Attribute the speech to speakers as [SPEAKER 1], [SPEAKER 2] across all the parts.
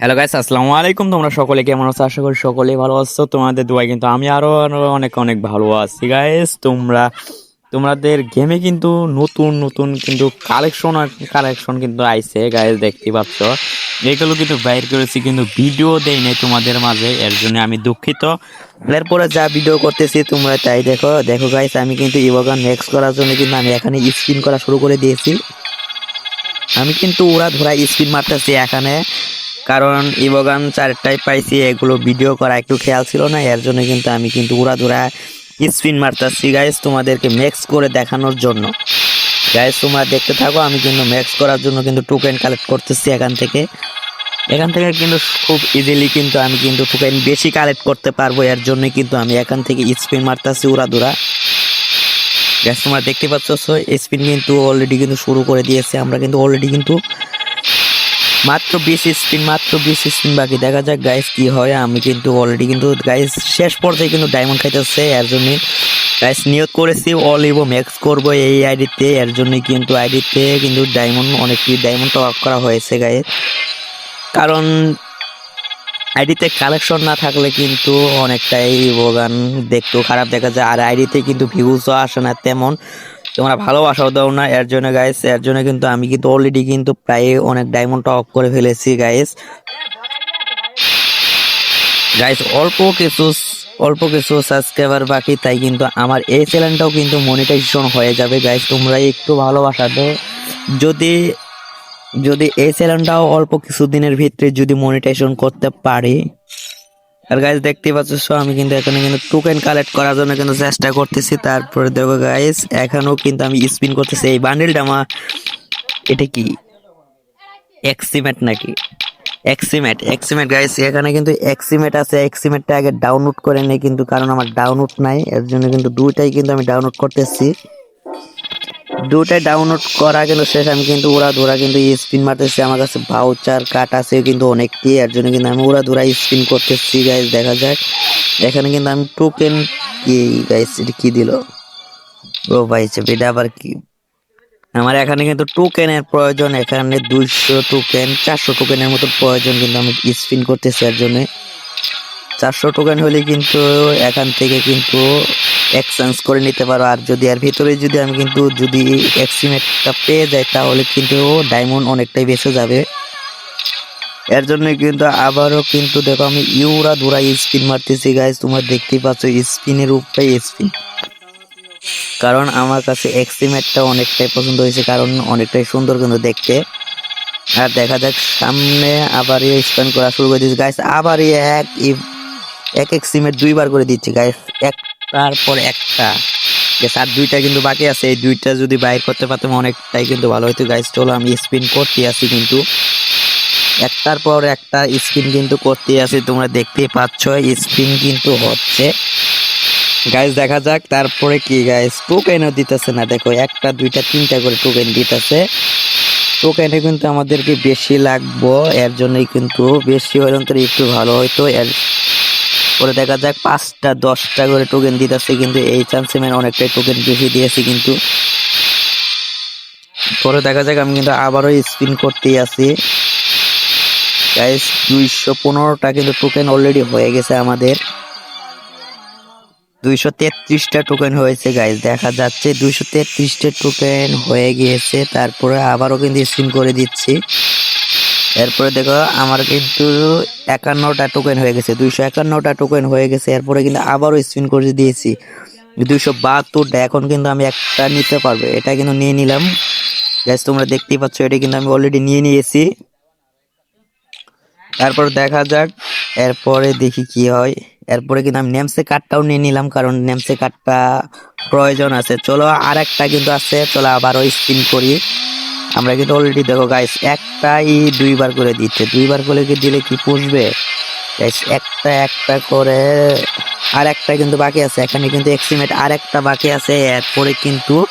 [SPEAKER 1] Hello guys আসসালামু আলাইকুম। তোমরা সকলে কেমন আছো? আশা করি সকলে ভালো আছো। তোমাদের দোয়াই কিন্তু আমি আরও আরও অনেক অনেক ভালো আছি গাইস তোমরা, তোমাদের গেমে কিন্তু নতুন নতুন কিন্তু কালেকশন কালেকশন কিন্তু আইছে গাইস দেখতে পাচ্ছ। এগুলো কিন্তু বাইর করেছি, কিন্তু ভিডিও দেই নাই তোমাদের মাঝে, এর জন্য আমি দুঃখিত। এরপরে যা ভিডিও করতেছি তোমরা তাই দেখো। দেখো গাইস আমি কিন্তু ইভোগান নেক্সট করার জন্য কিন্তু আমি এখানে স্পিন করা শুরু করে দিয়েছি। আমি কিন্তু ওরা ধরা স্পিন মারতেছি এখানে। কারণ ইবগান চারটায় পাইছি, এগুলো ভিডিও করা একটু খেয়াল ছিল না, এর জন্য কিন্তু আমি কিন্তু উড়া ধরা স্পিন মারতেছি। গাইস তোমাদেরকে ম্যাক্স করে দেখানোর জন্য। গাইস তোমরা দেখতে থাকো, আমি কিন্তু ম্যাক্স করার জন্য কিন্তু টোকেন কালেক্ট করতেছি এখান থেকে। এখান থেকে কিন্তু খুব ইজিলি কিন্তু আমি কিন্তু টোকেন বেশি কালেক্ট করতে পারব, এর জন্য কিন্তু আমি এখান থেকে স্পিন মারতেছি উড়া ধরা গ্যাস তোমরা দেখতে পাচ্ছ স্পিন কিন্তু অলরেডি কিন্তু শুরু করে দিয়েছে। আমরা কিন্তু অলরেডি কিন্তু মাত্র বিশ স্পিন মাত্র বিশ স্পিন বাকি। দেখা যাক গাইস কি হয়। আমি কিন্তু অলরেডি কিন্তু গাইস শেষ পর্যায়ে কিন্তু ডায়মন্ড খাইতেছে, এর জন্য। গাইস নিয়োগ করেছি অল ইভো ম্যাক্স করব এই আইডিতে। এর জন্য কিন্তু আইডিতে কিন্তু ডায়মন্ড অনেকটি ডায়মন্ড টপ করা হয়েছে গাইস কারণ, আইডিতে কালেকশন না থাকলে কিন্তু অনেকটাই ইভোগান দেখতেও খারাপ দেখা যায়। আর আইডিতে কিন্তু ভিউজও আসে না তেমন। তোমরা ভালোবাসাও দাও না, এর জন্য গাইস এর জন্য কিন্তু আমি কিন্তু অলরেডি কিন্তু প্রায় অনেক ডায়মন্ড অফ করে ফেলেছি গাইস গাইস অল্প কিছু অল্প কিছু সাবস্ক্রাইবার বাকি, তাই কিন্তু আমার এই চ্যানেলটাও কিন্তু মনিটাইজেশন হয়ে যাবে গাইস তোমরা একটু ভালোবাসা দাও। যদি যদি এই চ্যানেলটাও অল্প কিছু দিনের ভিতরে যদি মনিটাইজেশন করতে পারি আর গাইস দেখতে পাচ্ছ আমি কিন্তু এখানে কিন্তু টোকেন কালেক্ট করার জন্য কিন্তু চেষ্টা করতেছি। তারপরে দেখো গাইস এখানেও কিন্তু আমি স্পিন করতেছি। এই বান্ডেলটা আমার, এটা কি? এক্সিমেট নাকি? এক্সিমেট এক্সিমেট গাইস এখানে কিন্তু এক্সিমেট আছে। এক্সিমেটটা আগে ডাউনলোড করে নেই কিন্তু কারণ আমার ডাউনলোড নাই। এর জন্য কিন্তু দুইটাই কিন্তু আমি ডাউনলোড করতেছি। দুটাই ডাউনলোড করা কিন্তু শেষ। আমি কিন্তু ওরা ধরা কিন্তু স্পিন মারতেছি। আমার কাছে ভাউচার কাট আছে, কিন্তু অনেকটি এর জন্য কিন্তু আমি ওরা ধরা স্পিন করতেছি গাইস দেখা যাক। এখানে কিন্তু আমি টোকেন কি গাইস এটা কি দিল? ও ভাই এটা আবার কি? আমার এখানে কিন্তু টোকেনের প্রয়োজন, এখানে দুইশো টোকেন চারশো টোকেনের মতো প্রয়োজন কিন্তু আমি স্পিন করতেছি, এর জন্য। চারশো টোকেন হলে কিন্তু এখান থেকে কিন্তু এক্সচেঞ্জ করে নিতে পারো। আর যদি এর ভিতরে যদি আমি কিন্তু যদি এক্সিমেটটা পেয়ে যাই, তাহলে কিন্তু ডায়মন্ড অনেকটাই বেঁচে যাবে। এর জন্য কিন্তু আবারও কিন্তু দেখো, আমি ইউরা দুরা স্পিন মারতেছি গাইজ তোমরা দেখতেই পাচ্ছ স্পিনের উপরে স্পিন কারণ আমার কাছে এক্সিমেটটা অনেকটাই পছন্দ হয়েছে, কারণ অনেকটাই সুন্দর কিন্তু দেখতে। আর দেখা যাক, সামনে আবার স্পিন করা শুরু করে দিয়েছে। গাইস আবার এক এক এক সিমেট দুইবার করে দিচ্ছি গাইস একটার পর একটা। আর দুইটা কিন্তু বাকি আছে। এই দুইটা যদি বাইর করতে পারতাম, অনেকটাই কিন্তু ভালো হতো গাইস চলো, আমি স্পিন করতে আছি কিন্তু। একটার পর একটা স্পিন কিন্তু করতে আছি, তোমরা দেখতেই পাচ্ছ স্পিন কিন্তু হচ্ছে। গাইস দেখা যাক, তারপরে কি গাইস টোকেনও দিতেছে না, দেখো, একটা, দুইটা, তিনটা করে টোকেন দিতেছে। টোকেনে কিন্তু আমাদেরকে বেশি লাগবো, এর জন্যই কিন্তু বেশি হলে অন্তত একটু ভালো হইতো, এর পরে দেখা যাক পাঁচটা, দশটা করে টোকেন দিতেছে কিন্তু এই চান্সে মানে অনেকটাই টোকেন বেশি দিয়েছি কিন্তু। পরে দেখা যাক, আমি কিন্তু আবারও স্পিন করতেই আছি। গাইস দুইশো পনেরোটা কিন্তু টোকেন অলরেডি হয়ে গেছে আমাদের। দুইশো তেত্রিশটা টোকেন হয়েছে গাইজ দেখা যাচ্ছে দুইশো তেত্রিশটা টোকেন হয়ে গিয়েছে। তারপরে আবারও কিন্তু স্পিন করে দিচ্ছি। এরপরে দেখো, আমার কিন্তু একান্নটা টোকেন হয়ে গেছে, দুইশো একান্নটা টোকেন হয়ে গেছে, এরপরে কিন্তু আবারও স্পিন করে দিয়েছি, দুইশো বাহাত্তরটা, এখন কিন্তু আমি একটা নিতে পারব, এটা কিন্তু নিয়ে নিলাম। গ্যাস তোমরা দেখতেই পাচ্ছ, এটা কিন্তু আমি অলরেডি নিয়ে নিয়েছি। তারপর দেখা যাক, এরপরে দেখি কি হয়। এরপরে কিন্তু আমি নেমসে কার্ডটাও নিয়ে নিলাম, কারণ নেমসে কার্ডটা প্রয়োজন আছে। চলো আর একটা কিন্তু আছে, চলো আবারও স্পিন করি। আমরা কিন্তু অলরেডি দেখো গাইস একটাই দুইবার করে দিচ্ছে। দুইবার করে দিলে কি পুষবে? গাইস একটা একটা করে আর একটা কিন্তু বাকি আছে। এখানে কিন্তু এক্সিমেট আর একটা বাকি আছে। এরপরে কিন্তু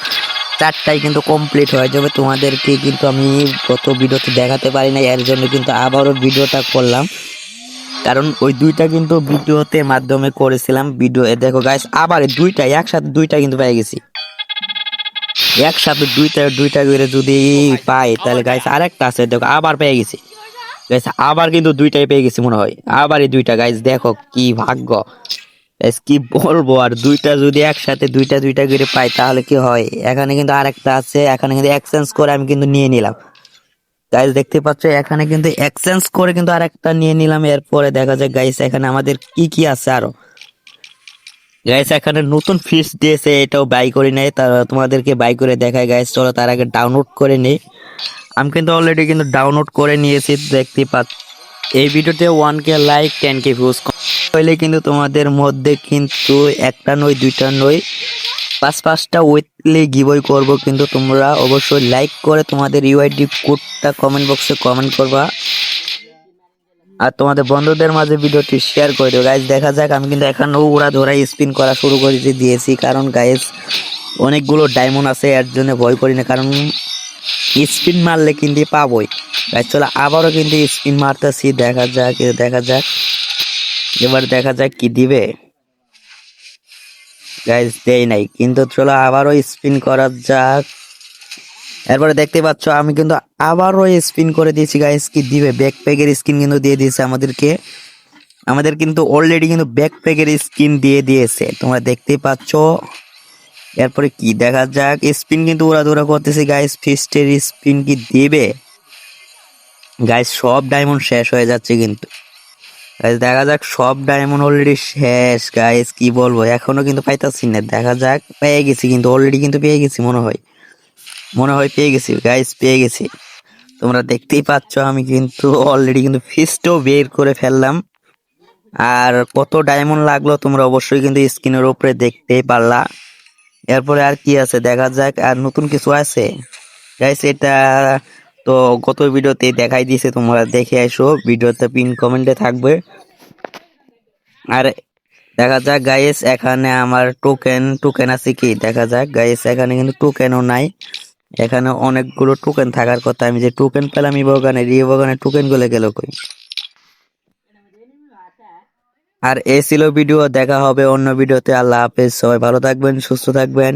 [SPEAKER 1] চারটাই কিন্তু কমপ্লিট হয়ে যাবে। তোমাদেরকে কিন্তু আমি গত ভিডিওতে দেখাতে পারি না এর জন্য কিন্তু আবারও ভিডিওটা করলাম। কারণ ওই দুইটা কিন্তু ভিডিওতে মাধ্যমে করেছিলাম ভিডিও। দেখো গাইস আবার দুইটা একসাথে দুইটা কিন্তু পেয়ে গেছি। একসাথে দুইটা দুইটা করে যদি পাই তাহলে গাইস আরেকটা আছে, দেখো, আবার পেয়ে গেছি। গাইস আবার কিন্তু দুইটাই পেয়ে গেছি মনে হয়। আবারই দুইটা গাইস দেখো কি ভাগ্য। গাইস কি বলব, আর দুইটা যদি একসাথে দুইটা দুইটা করে পাই তাহলে কি হয়? এখানে কিন্তু আরেকটা আছে, এখানে কিন্তু এক্সচেঞ্জ করে আমি কিন্তু নিয়ে নিলাম। গাইস দেখতে পাচ্ছ, এখানে কিন্তু এক্সচেঞ্জ করে কিন্তু আরেকটা নিয়ে নিলাম। এরপরে দেখা যায় গাইস এখানে আমাদের কি কি আছে আরও। গাইস এখানে নতুন ফিস দিয়েছে, এটাও বাই করে নেয় তারা তোমাদেরকে বাই করে দেখায় গাইস চলো তার আগে ডাউনলোড করে নেই। আমি কিন্তু অলরেডি কিন্তু ডাউনলোড করে নিয়েছি, দেখতে পাচ্ছ। এই ভিডিওতে one K like ten K views হইলে কিন্তু তোমাদের মধ্যে কিন্তু একটা নয়, দুইটা নয়, পাঁচ, পাঁচটা উইকলি গিবই করব। কিন্তু তোমরা অবশ্যই লাইক করে তোমাদের ইউআইডি কোডটা কমেন্ট বক্সে কমেন্ট করবা। আর তোমাদের বন্ধুদের মাঝে ভিডিওটি শেয়ার করে দেবো গাইজ দেখা যাক, আমি কিন্তু এখনও উড়া ধরা স্পিন করা শুরু করে দিয়েছি কারণ গাইজ অনেকগুলো ডায়মন্ড আছে, এর জন্য ভয় করি না। কারণ স্পিন মারলে কিন্তু পাবোই। গাইজ চলো, আবারও কিন্তু স্পিন মারতেছি। দেখা যাক দেখা যাক। এবার দেখা যাক কি দিবে। গাইজ দেই নাই। কিন্তু চলো, আবারও স্পিন করা যাক। এরপরে দেখতে পাচ্ছ, আমি কিন্তু আবারও স্পিন করে দিয়েছি গাইস কি দিবে? ব্যাকপ্যাকের স্কিন কিন্তু দিয়ে দিয়েছে আমাদেরকে। আমাদের কিন্তু অলরেডি কিন্তু ব্যাকপ্যাকের স্কিন দিয়ে দিয়েছে। তোমরা দেখতেই পাচ্ছ। এরপরে কি দেখা যাক স্পিন কিন্তু ওরা দৌড়া করতেছে গাইস ফিস্টের স্পিন কি দিবে? গাইস সব ডায়মন্ড শেষ হয়ে যাচ্ছে কিন্তু। দেখা যাক, সব ডায়মন্ড অলরেডি শেষ। গাইস কি বলব, এখনও কিন্তু পাইতাছি না। দেখা যাক, পেয়ে গেছি কিন্তু অলরেডি কিন্তু পেয়ে গেছি, মনে হয়। মনে হয় পেয়ে গেছি গাইস পেয়ে গেছি। তোমরা দেখতেই পাচ্ছ, আমি কিন্তু অলরেডি কিন্তু ফিস্টও বের করে ফেললাম। আর কত ডায়মন্ড লাগল তোমরা অবশ্যই কিন্তু স্ক্রিনের উপরে দেখতেই পারলা। এরপরে আর কি আছে, দেখা যাক, আর নতুন কিছু আছে? গাইস এটা তো গত ভিডিওতে দেখাই দিয়েছে, তোমরা দেখে আসো ভিডিওতে পিন কমেন্টে থাকবে। আর দেখা যাক গাইস এখানে আমার টোকেন টোকেন আছে কি? দেখা যাক গাইস এখানে কিন্তু টোকেনও নাই। এখানে অনেকগুলো টোকেন থাকার কথা, আমি যে টোকেন পেলাম এই বাগানে টোকেনগুলো গেল কই? আর এ ছিল ভিডিও দেখা হবে অন্য ভিডিওতে আল্লাহ হাফেজ, সবাই ভালো থাকবেন, সুস্থ থাকবেন।